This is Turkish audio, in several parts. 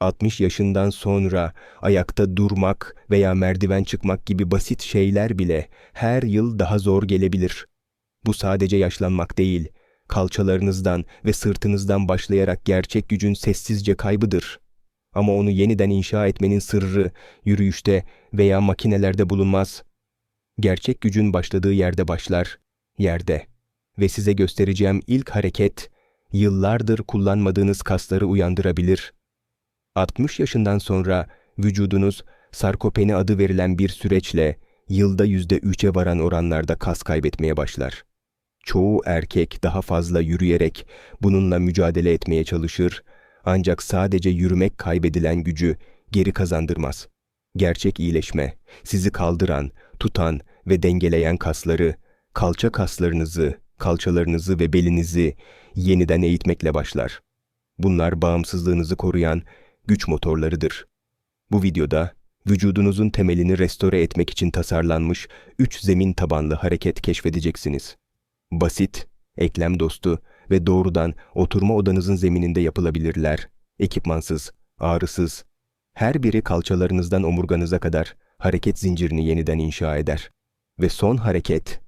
60 yaşından sonra ayakta durmak veya merdiven çıkmak gibi basit şeyler bile her yıl daha zor gelebilir. Bu sadece yaşlanmak değil, kalçalarınızdan ve sırtınızdan başlayarak gerçek gücün sessizce kaybıdır. Ama onu yeniden inşa etmenin sırrı yürüyüşte veya makinelerde bulunmaz. Gerçek gücün başladığı yerde başlar, yerde. Ve size göstereceğim ilk hareket, yıllardır kullanmadığınız kasları uyandırabilir. 60 yaşından sonra vücudunuz sarkopeni adı verilen bir süreçle yılda %3'e varan oranlarda kas kaybetmeye başlar. Çoğu erkek daha fazla yürüyerek bununla mücadele etmeye çalışır ancak sadece yürümek kaybedilen gücü geri kazandırmaz. Gerçek iyileşme, sizi kaldıran, tutan ve dengeleyen kasları, kalça kaslarınızı, kalçalarınızı ve belinizi yeniden eğitmekle başlar. Bunlar bağımsızlığınızı koruyan güç motorlarıdır. Bu videoda vücudunuzun temelini restore etmek için tasarlanmış 3 zemin tabanlı hareket keşfedeceksiniz. Basit, eklem dostu ve doğrudan oturma odanızın zemininde yapılabilirler. Ekipmansız, ağrısız. Her biri kalçalarınızdan omurganıza kadar hareket zincirini yeniden inşa eder. Ve son hareket,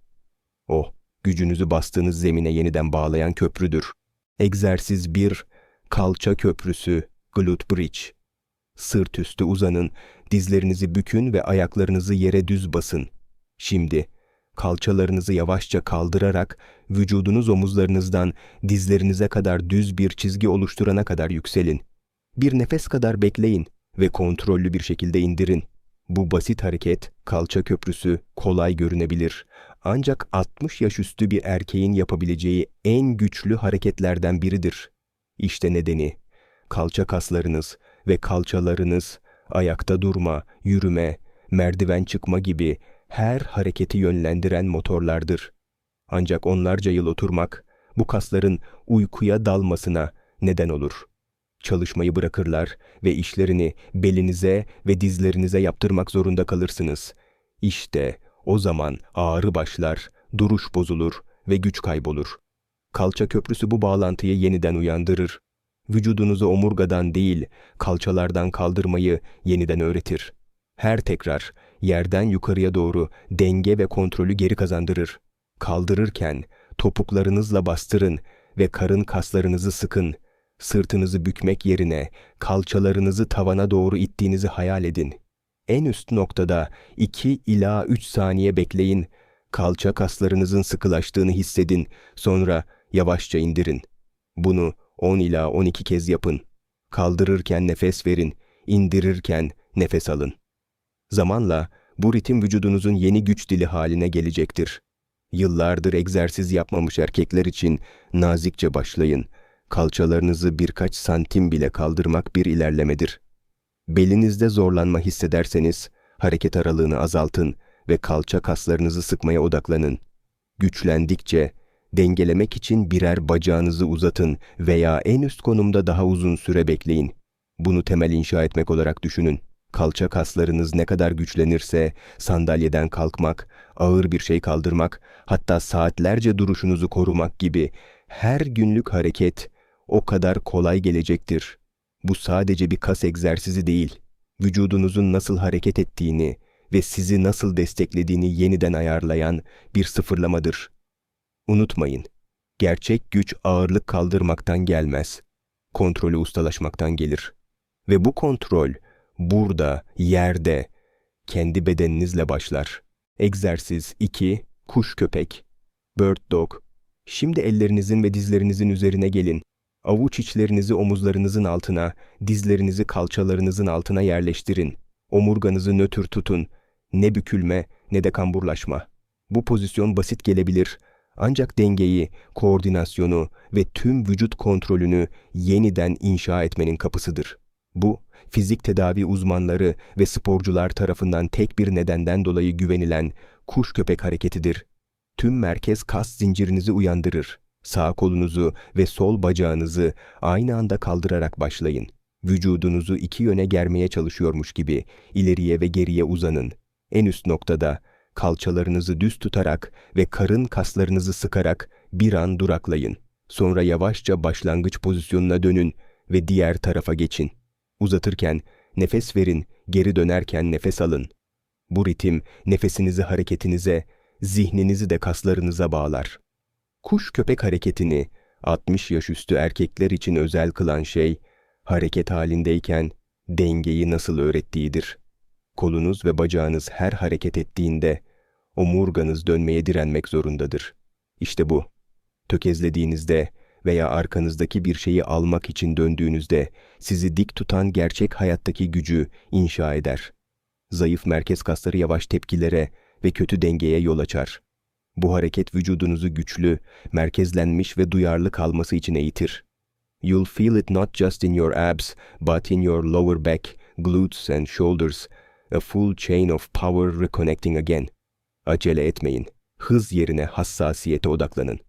o gücünüzü bastığınız zemine yeniden bağlayan köprüdür. Egzersiz 1, kalça köprüsü, glute bridge. Sırt üstü uzanın, dizlerinizi bükün ve ayaklarınızı yere düz basın. Şimdi kalçalarınızı yavaşça kaldırarak vücudunuz omuzlarınızdan dizlerinize kadar düz bir çizgi oluşturana kadar yükselin. Bir nefes kadar bekleyin ve kontrollü bir şekilde indirin. Bu basit hareket, kalça köprüsü kolay görünebilir. Ancak 60 yaş üstü bir erkeğin yapabileceği en güçlü hareketlerden biridir. İşte nedeni. Kalça kaslarınız ve kalçalarınız ayakta durma, yürüme, merdiven çıkma gibi her hareketi yönlendiren motorlardır. Ancak onlarca yıl oturmak bu kasların uykuya dalmasına neden olur. Çalışmayı bırakırlar ve işlerini belinize ve dizlerinize yaptırmak zorunda kalırsınız. İşte o zaman ağrı başlar, duruş bozulur ve güç kaybolur. Kalça köprüsü bu bağlantıyı yeniden uyandırır. Vücudunuzu omurgadan değil, kalçalardan kaldırmayı yeniden öğretir. Her tekrar yerden yukarıya doğru denge ve kontrolü geri kazandırır. Kaldırırken topuklarınızla bastırın ve karın kaslarınızı sıkın. Sırtınızı bükmek yerine kalçalarınızı tavana doğru ittiğinizi hayal edin. En üst noktada 2 ila 3 saniye bekleyin. Kalça kaslarınızın sıkılaştığını hissedin. Sonra yavaşça indirin. Bunu 10 ila 12 kez yapın. Kaldırırken nefes verin, indirirken nefes alın. Zamanla bu ritim vücudunuzun yeni güç dili haline gelecektir. Yıllardır egzersiz yapmamış erkekler için nazikçe başlayın. Kalçalarınızı birkaç santim bile kaldırmak bir ilerlemedir. Belinizde zorlanma hissederseniz hareket aralığını azaltın ve kalça kaslarınızı sıkmaya odaklanın. Güçlendikçe dengelemek için birer bacağınızı uzatın veya en üst konumda daha uzun süre bekleyin. Bunu temel inşa etmek olarak düşünün. Kalça kaslarınız ne kadar güçlenirse sandalyeden kalkmak, ağır bir şey kaldırmak, hatta saatlerce duruşunuzu korumak gibi her günlük hareket o kadar kolay gelecektir. Bu sadece bir kas egzersizi değil, vücudunuzun nasıl hareket ettiğini ve sizi nasıl desteklediğini yeniden ayarlayan bir sıfırlamadır. Unutmayın, gerçek güç ağırlık kaldırmaktan gelmez. Kontrolü ustalaşmaktan gelir. Ve bu kontrol, burada, yerde, kendi bedeninizle başlar. Egzersiz 2, kuş köpek, bird dog. Şimdi ellerinizin ve dizlerinizin üzerine gelin. Avuç içlerinizi omuzlarınızın altına, dizlerinizi kalçalarınızın altına yerleştirin. Omurganızı nötr tutun. Ne bükülme ne de kamburlaşma. Bu pozisyon basit gelebilir ancak dengeyi, koordinasyonu ve tüm vücut kontrolünü yeniden inşa etmenin kapısıdır. Bu, fizik tedavi uzmanları ve sporcular tarafından tek bir nedenden dolayı güvenilen kuş köpek hareketidir. Tüm merkez kas zincirinizi uyandırır. Sağ kolunuzu ve sol bacağınızı aynı anda kaldırarak başlayın. Vücudunuzu iki yöne germeye çalışıyormuş gibi ileriye ve geriye uzanın. En üst noktada kalçalarınızı düz tutarak ve karın kaslarınızı sıkarak bir an duraklayın. Sonra yavaşça başlangıç pozisyonuna dönün ve diğer tarafa geçin. Uzatırken nefes verin, geri dönerken nefes alın. Bu ritim nefesinizi hareketinize, zihninizi de kaslarınıza bağlar. Kuş köpek hareketini 60 yaş üstü erkekler için özel kılan şey, hareket halindeyken dengeyi nasıl öğrettiğidir. Kolunuz ve bacağınız her hareket ettiğinde omurganız dönmeye direnmek zorundadır. İşte bu. Tökezlediğinizde veya arkanızdaki bir şeyi almak için döndüğünüzde sizi dik tutan gerçek hayattaki gücü inşa eder. Zayıf merkez kasları yavaş tepkilere ve kötü dengeye yol açar. Bu hareket vücudunuzu güçlü, merkezlenmiş ve duyarlı kalması için eğitir. You'll feel it not just in your abs, but in your lower back, glutes and shoulders, a full chain of power reconnecting again. Acele etmeyin. Hız yerine hassasiyete odaklanın.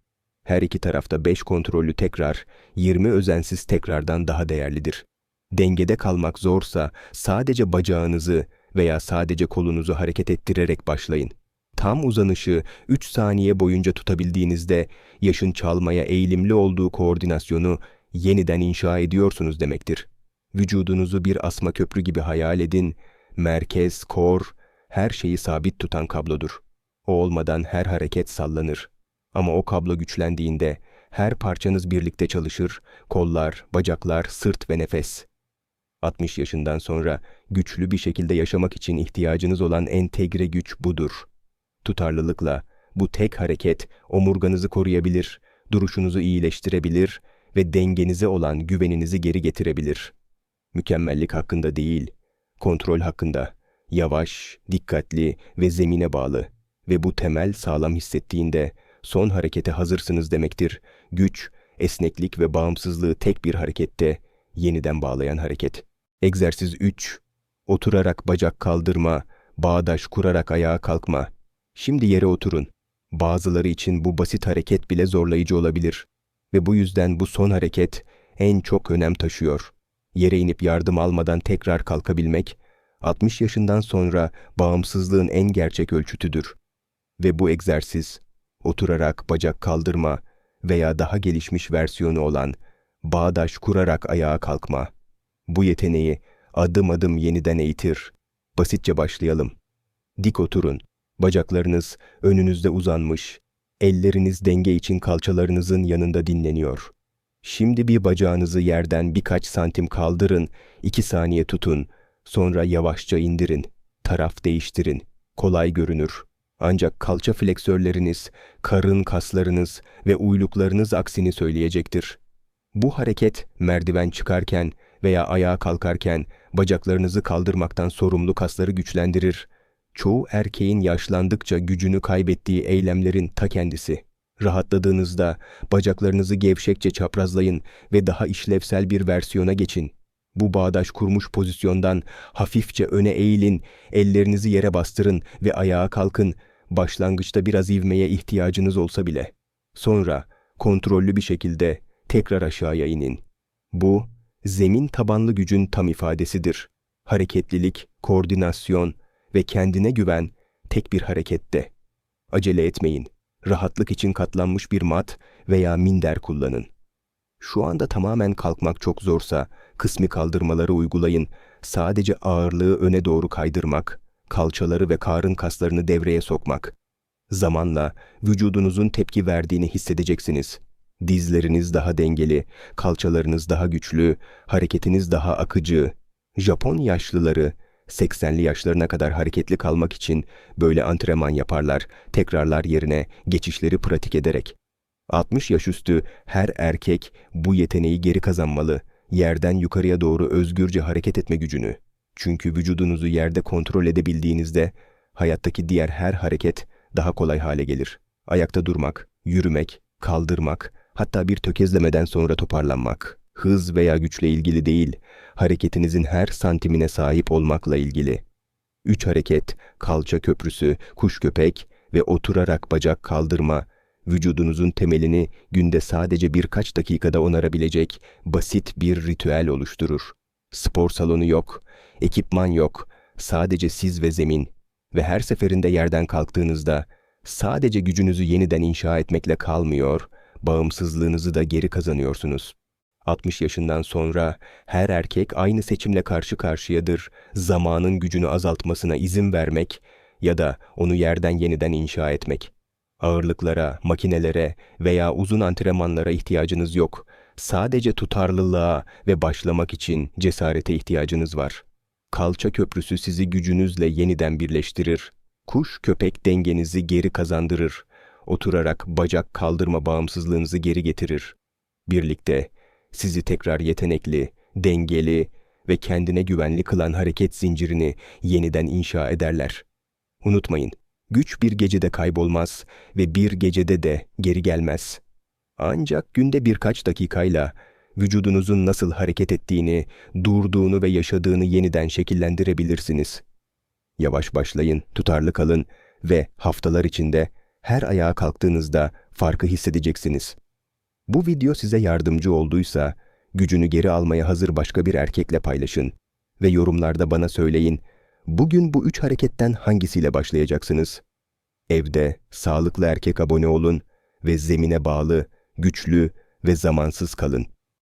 Her iki tarafta 5 kontrollü tekrar, 20 özensiz tekrardan daha değerlidir. Dengede kalmak zorsa sadece bacağınızı veya sadece kolunuzu hareket ettirerek başlayın. Tam uzanışı 3 saniye boyunca tutabildiğinizde yaşın çalmaya eğilimli olduğu koordinasyonu yeniden inşa ediyorsunuz demektir. Vücudunuzu bir asma köprü gibi hayal edin. Merkez, kor, her şeyi sabit tutan kablodur. O olmadan her hareket sallanır. Ama o kablo güçlendiğinde her parçanız birlikte çalışır, kollar, bacaklar, sırt ve nefes. 60 yaşından sonra güçlü bir şekilde yaşamak için ihtiyacınız olan entegre güç budur. Tutarlılıkla bu tek hareket omurganızı koruyabilir, duruşunuzu iyileştirebilir ve dengenize olan güveninizi geri getirebilir. Mükemmellik hakkında değil, kontrol hakkında, yavaş, dikkatli ve zemine bağlı ve bu temel sağlam hissettiğinde son harekete hazırsınız demektir. Güç, esneklik ve bağımsızlığı tek bir harekette yeniden bağlayan hareket. Egzersiz 3. Oturarak bacak kaldırma, bağdaş kurarak ayağa kalkma. Şimdi yere oturun. Bazıları için bu basit hareket bile zorlayıcı olabilir. Ve bu yüzden bu son hareket en çok önem taşıyor. Yere inip yardım almadan tekrar kalkabilmek, 60 yaşından sonra bağımsızlığın en gerçek ölçütüdür. Ve bu egzersiz, oturarak bacak kaldırma veya daha gelişmiş versiyonu olan bağdaş kurarak ayağa kalkma. Bu yeteneği adım adım yeniden eğitir. Basitçe başlayalım. Dik oturun. Bacaklarınız önünüzde uzanmış. Elleriniz denge için kalçalarınızın yanında dinleniyor. Şimdi bir bacağınızı yerden birkaç santim kaldırın, iki saniye tutun, sonra yavaşça indirin. Taraf değiştirin. Kolay görünür. Ancak kalça fleksörleriniz, karın kaslarınız ve uyluklarınız aksini söyleyecektir. Bu hareket merdiven çıkarken veya ayağa kalkarken bacaklarınızı kaldırmaktan sorumlu kasları güçlendirir. Çoğu erkeğin yaşlandıkça gücünü kaybettiği eylemlerin ta kendisi. Rahatladığınızda bacaklarınızı gevşekçe çaprazlayın ve daha işlevsel bir versiyona geçin. Bu bağdaş kurmuş pozisyondan hafifçe öne eğilin, ellerinizi yere bastırın ve ayağa kalkın. Başlangıçta biraz ivmeye ihtiyacınız olsa bile. Sonra kontrollü bir şekilde tekrar aşağıya inin. Bu, zemin tabanlı gücün tam ifadesidir. Hareketlilik, koordinasyon ve kendine güven tek bir harekette. Acele etmeyin. Rahatlık için katlanmış bir mat veya minder kullanın. Şu anda tamamen kalkmak çok zorsa kısmi kaldırmaları uygulayın. Sadece ağırlığı öne doğru kaydırmak, kalçaları ve karın kaslarını devreye sokmak. Zamanla vücudunuzun tepki verdiğini hissedeceksiniz. Dizleriniz daha dengeli, kalçalarınız daha güçlü, hareketiniz daha akıcı. Japon yaşlıları 80'li yaşlarına kadar hareketli kalmak için böyle antrenman yaparlar, tekrarlar yerine geçişleri pratik ederek. 60 yaş üstü her erkek bu yeteneği geri kazanmalı, yerden yukarıya doğru özgürce hareket etme gücünü. Çünkü vücudunuzu yerde kontrol edebildiğinizde hayattaki diğer her hareket daha kolay hale gelir. Ayakta durmak, yürümek, kaldırmak, hatta bir tökezlemeden sonra toparlanmak. Hız veya güçle ilgili değil, hareketinizin her santimine sahip olmakla ilgili. Üç hareket, kalça köprüsü, kuş köpek ve oturarak bacak kaldırma, vücudunuzun temelini günde sadece birkaç dakikada onarabilecek basit bir ritüel oluşturur. Spor salonu yok, ekipman yok, sadece siz ve zemin ve her seferinde yerden kalktığınızda sadece gücünüzü yeniden inşa etmekle kalmıyor, bağımsızlığınızı da geri kazanıyorsunuz. 60 yaşından sonra her erkek aynı seçimle karşı karşıyadır. Zamanın gücünü azaltmasına izin vermek ya da onu yerden yeniden inşa etmek. Ağırlıklara, makinelere veya uzun antrenmanlara ihtiyacınız yok. Sadece tutarlılığa ve başlamak için cesarete ihtiyacınız var. Kalça köprüsü sizi gücünüzle yeniden birleştirir. Kuş köpek dengenizi geri kazandırır. Oturarak bacak kaldırma bağımsızlığınızı geri getirir. Birlikte sizi tekrar yetenekli, dengeli ve kendine güvenli kılan hareket zincirini yeniden inşa ederler. Unutmayın, güç bir gecede kaybolmaz ve bir gecede de geri gelmez. Ancak günde birkaç dakikayla vücudunuzun nasıl hareket ettiğini, durduğunu ve yaşadığını yeniden şekillendirebilirsiniz. Yavaş başlayın, tutarlı kalın ve haftalar içinde her ayağa kalktığınızda farkı hissedeceksiniz. Bu video size yardımcı olduysa, gücünü geri almaya hazır başka bir erkekle paylaşın ve yorumlarda bana söyleyin, bugün bu üç hareketten hangisiyle başlayacaksınız? Evde sağlıklı erkek abone olun ve zemine bağlı, güçlü ve zamansız kalın.